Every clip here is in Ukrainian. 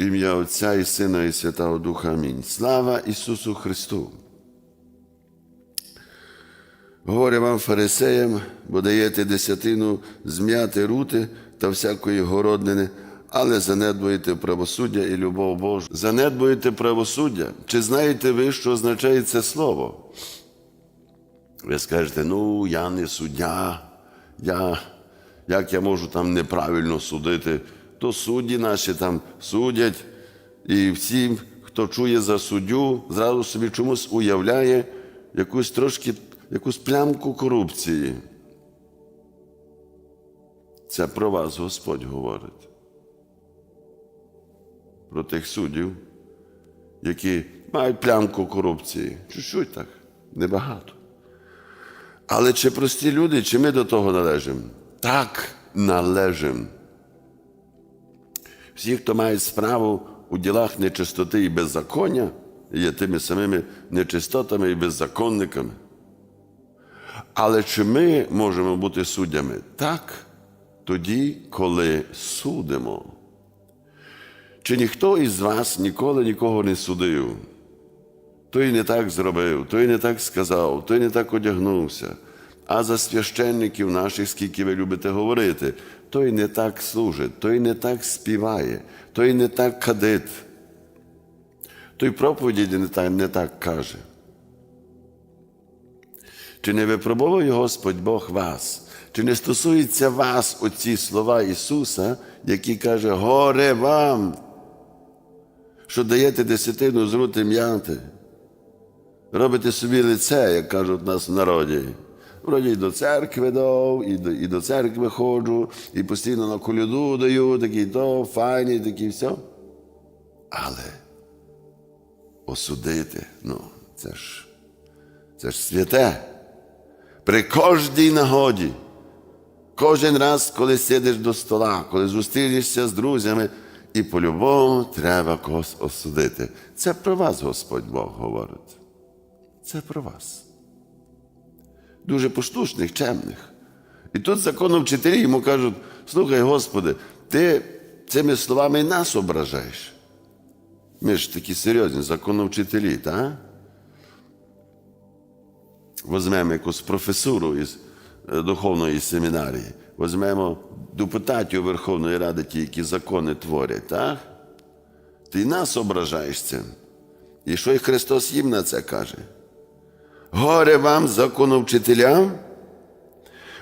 Ім'я Отця і Сина, і Святого Духа. Амінь. Слава Ісусу Христу. Говорю вам, фарисеям, бо даєте десятину зм'яти рути та всякої городнини, але занедбуєте правосуддя і любов Божу. Занедбуєте правосуддя. Чи знаєте ви, що означає це слово? Ви скажете, ну, я не суддя, я, як я можу там неправильно судити, то судді наші там судять, і всім, хто чує за суддю, зразу собі чомусь уявляє якусь трошки, якусь плямку корупції. Це про вас Господь говорить. Про тих суддів, які мають плямку корупції. Чуть-чуть так, небагато. Але чи прості люди, чи ми до того належимо? Так належимо. Всі, хто має справу у ділах нечистоти і беззаконня, є тими самими нечистотами і беззаконниками. Але чи ми можемо бути суддями? Так, тоді, коли судимо. Чи ніхто із вас ніколи нікого не судив? той не так зробив, той не так сказав, той не так одягнувся. А за священників наших, скільки ви любите говорити, той не так служить, той не так співає, той не так кадит, той проповіді не так, не так каже. Чи не випробовує Господь Бог вас? Чи не стосується вас оці слова Ісуса, які каже, горе вам, що даєте десятину з рути м'яти? робите собі лице, як кажуть нас в народі. Вроді і до церкви дав, і до, і до церкви ходжу, і постійно на коляду даю, такі то, файні, такі все. Але осудити, ну, це ж, це ж святе. При кожній нагоді, кожен раз, коли сидиш до стола, коли зустрінешся з друзями, і по-любому треба когось осудити. Це про вас Господь Бог говорить. Це про вас. Дуже поштучних, чемних. І тут законовчителі йому кажуть: слухай, Господи, ти цими словами нас ображаєш. Ми ж такі серйозні законовчителі, так? Возьмемо якусь професуру із е, духовної семінарії, возьмемо депутатів Верховної Ради, ті, які закони творять, так? Ти нас ображаєш цим. І що і Христос їм на це каже? Горе вам, законовчителям,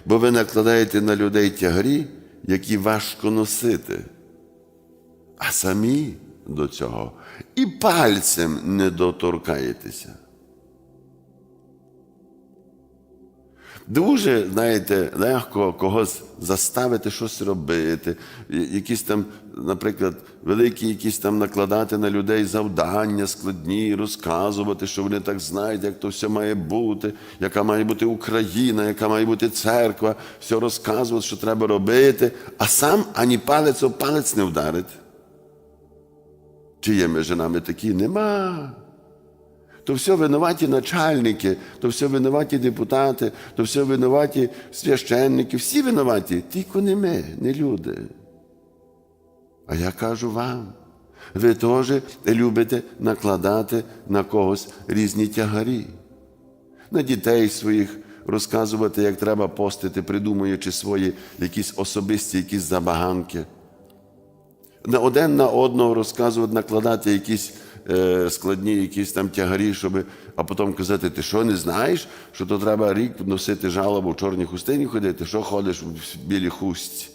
бо ви накладаєте на людей тягарі, які важко носити, а самі до цього і пальцем не доторкаєтеся. Дуже, знаєте, легко когось заставити щось робити, якісь там, наприклад, великі якісь там накладати на людей завдання складні, розказувати, що вони так знають, як то все має бути, яка має бути Україна, яка має бути церква, все розказувати, що треба робити, а сам ані палець об палець не вдарить. Чи є між нами такі? Нема то все винуваті начальники, то все винуваті депутати, то все винуваті священники, всі винуваті, тільки не ми, не люди. А я кажу вам, ви теж любите накладати на когось різні тягарі, на дітей своїх розказувати, як треба постити, придумуючи свої якісь особисті якісь забаганки. На один на одного розказувати, накладати якісь складні якісь там тягарі, щоб, а потім казати, ти що не знаєш, що то треба рік носити жалобу в чорній хустині ходити, що ходиш в білій хустці.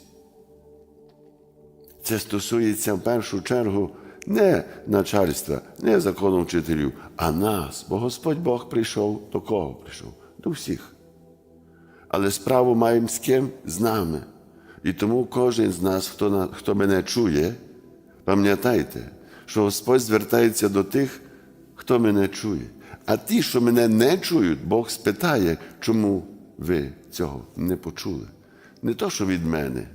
Це стосується в першу чергу не начальства, не закону вчителів, а нас. Бо Господь Бог прийшов до кого прийшов? До всіх. Але справу маємо з ким? З нами. І тому кожен з нас, хто, хто мене чує, пам'ятайте, що Господь звертається до тих, хто мене чує. А ті, що мене не чують, Бог спитає, чому ви цього не почули. Не то, що від мене,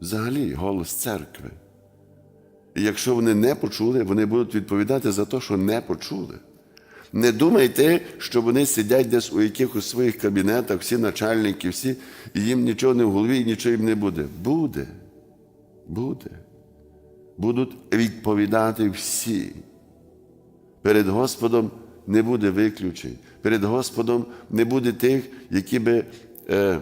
взагалі голос церкви. І якщо вони не почули, вони будуть відповідати за те, що не почули. Не думайте, що вони сидять десь у якихось своїх кабінетах, всі начальники, всі, і їм нічого не в голові, і нічого їм не буде. Буде. Буде. Будуть відповідати всі. Перед Господом не буде виключень. Перед Господом не буде тих, які би е,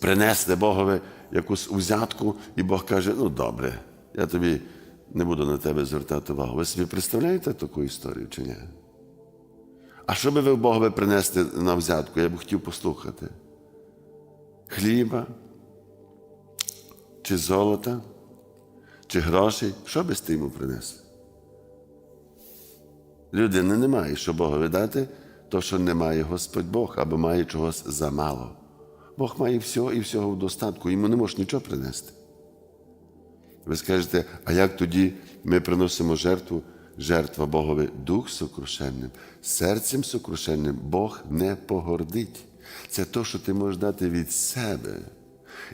принесли Богові якусь узятку, і Бог каже: ну добре, я тобі не буду на тебе звертати увагу. Ви собі представляєте таку історію чи ні? А що би ви Богові принести на взятку? Я б хотів послухати. Хліба, чи золота, чи грошей, що би ти йому принесли? Людини немає, що Богові дати, то, що не має Господь Бог, або має чогось замало. Бог має всього і всього в достатку, йому не можеш нічого принести. Ви скажете, а як тоді ми приносимо жертву? Жертва Богові дух сокрушенним, серцем сокрушенним Бог не погордить. Це то, що ти можеш дати від себе,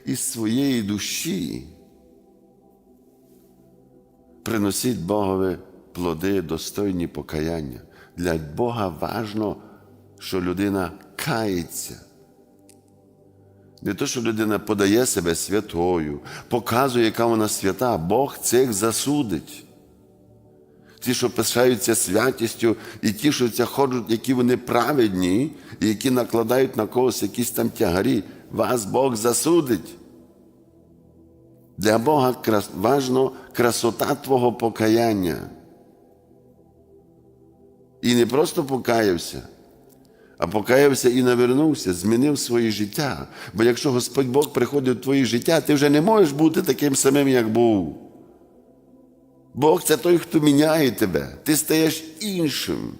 із своєї душі. Приносіть Богові плоди, достойні покаяння. Для Бога важно, що людина кається. Не то, що людина подає себе святою, показує, яка вона свята, Бог цих засудить. Ті, що пишаються святістю, і ті, що ходять, які вони праведні, і які накладають на когось якісь там тягарі, вас Бог засудить. Для Бога важно красота Твого покаяння. І не просто покаявся, а покаявся і навернувся, змінив своє життя. Бо якщо Господь Бог приходить в твоє життя, ти вже не можеш бути таким самим, як був. Бог це той, хто міняє тебе. Ти стаєш іншим.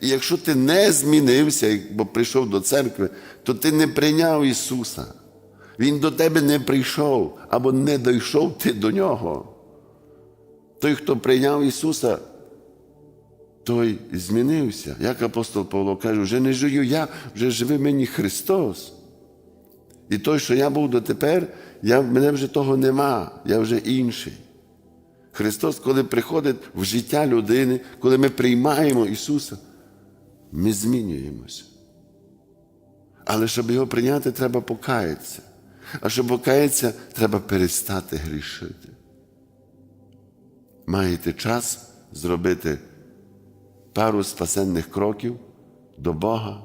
І якщо ти не змінився, бо прийшов до церкви, то ти не прийняв Ісуса. Він до тебе не прийшов або не дійшов ти до Нього. Той, хто прийняв Ісуса, той змінився. Як апостол Павло каже, вже не живу я, вже живе мені Христос. І той, що я був дотепер, я, мене вже того нема, я вже інший. Христос, коли приходить в життя людини, коли ми приймаємо Ісуса, ми змінюємося. Але щоб його прийняти, треба покаятися. А щоб покаятися, треба перестати грішити. Маєте час зробити пару спасенних кроків до Бога,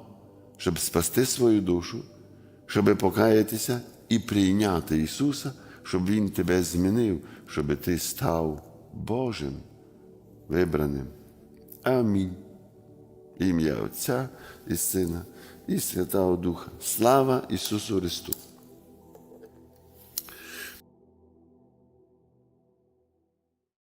щоб спасти свою душу, щоб покаятися і прийняти Ісуса, щоб Він тебе змінив, щоб ти став Божим, вибраним. Амінь. Ім'я Отця і Сина, і Святого Духа. Слава Ісусу Христу!